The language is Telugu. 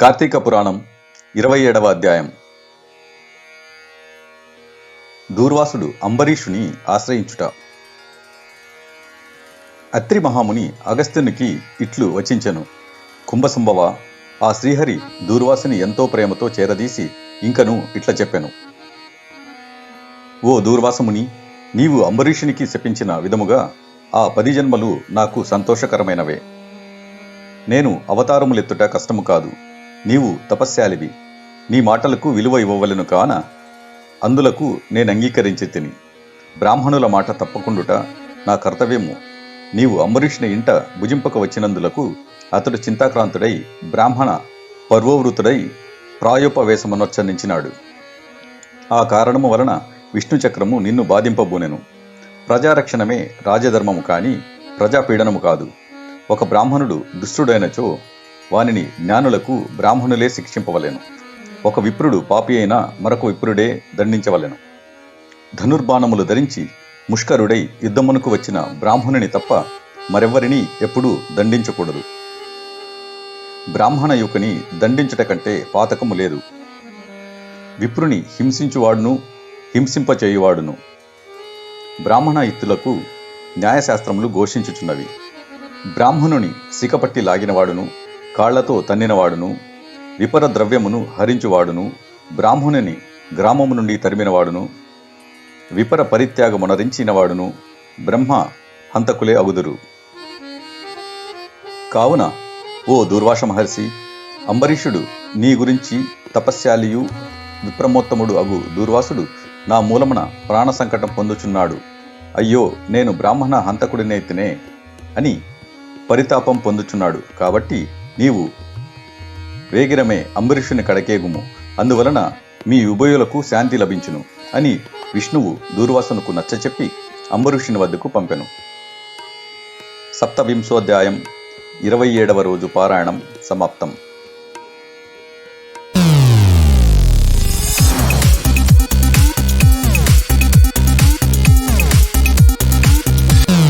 కార్తీక పురాణం ఇరవై ఏడవ అధ్యాయం. దూర్వాసుడు అంబరీషుని ఆశ్రయించుట. అత్రి మహాముని అగస్త్యునికి ఇట్లు వచించెను. కుంభసంభవ ఆ శ్రీహరి దూర్వాసుని ఎంతో ప్రేమతో చేరదీసి ఇంకను ఇట్ల చెప్పెను. ఓ దూర్వాసముని నీవు అంబరీషునికి శపించిన విధముగా ఆ పది జన్మలు నాకు సంతోషకరమైనవే. నేను అవతారములెత్తుట కష్టము కాదు. నీవు తపస్యాలివి నీ మాటలకు విలువ ఇవ్వవలెను కాన అందులకు నేను అంగీకరించి తిని. బ్రాహ్మణుల మాట తప్పకుండుట నా కర్తవ్యము. నీవు అంబరీష్ని ఇంట భుజింపక వచ్చినందులకు అతడు చింతాక్రాంతుడై బ్రాహ్మణ పర్వవృతుడై ప్రాయోపవేశమనొచ్చనించినాడు. ఆ కారణము వలన విష్ణు చక్రము నిన్ను బాధింపబూనెను. ప్రజారక్షణమే రాజధర్మము కాని ప్రజాపీడనము కాదు. ఒక బ్రాహ్మణుడు దుష్టుడైనచో వానిని జ్ఞానులకు బ్రాహ్మణులే శిక్షింపవలెను. ఒక విప్రుడు పాపి అయినా మరొక విప్రుడే దండించవలెను. ధనుర్బాణములు ధరించి ముష్కరుడై యుద్ధమునకు వచ్చిన బ్రాహ్మణుని తప్ప మరెవ్వరిని ఎప్పుడూ దండించకూడదు. బ్రాహ్మణ యువకుని దండించుట కంటే పాతకము లేదు. విప్రుని హింసించువాడును హింసింపచేయువాడును. బ్రాహ్మణ ఇత్తులకు న్యాయశాస్త్రములు ఘోషించుచున్నవి. బ్రాహ్మణుని సికపట్టి లాగినవాడును కాళ్ళతో తన్నినవాడును విపర ద్రవ్యమును హరించువాడును బ్రాహ్మణుని గ్రామము నుండి తరిమినవాడును విపర పరిత్యాగమునరించినవాడును బ్రహ్మ హంతకులే అగుదురు. కావున ఓ దుర్వాస మహర్షి అంబరీషుడు నీ గురించి తపస్శాలియు విప్రమోత్తముడు అగు దూర్వాసుడు నా మూలమున ప్రాణ సంకటం పొందుచున్నాడు. అయ్యో నేను బ్రాహ్మణ హంతకుడినైతినే అని పరితాపం పొందుచున్నాడు. కాబట్టి నీవు వేగిరమే అంబరీషుని కడకేగుము. అందువలన మీ ఉభయులకు శాంతి లభించును అని విష్ణువు దూర్వాసునకు నచ్చచెప్పి అంబరీషుని వద్దకు పంపెను. సప్తవింశోధ్యాయం ఇరవై ఏడవ రోజు పారాయణం సమాప్తం.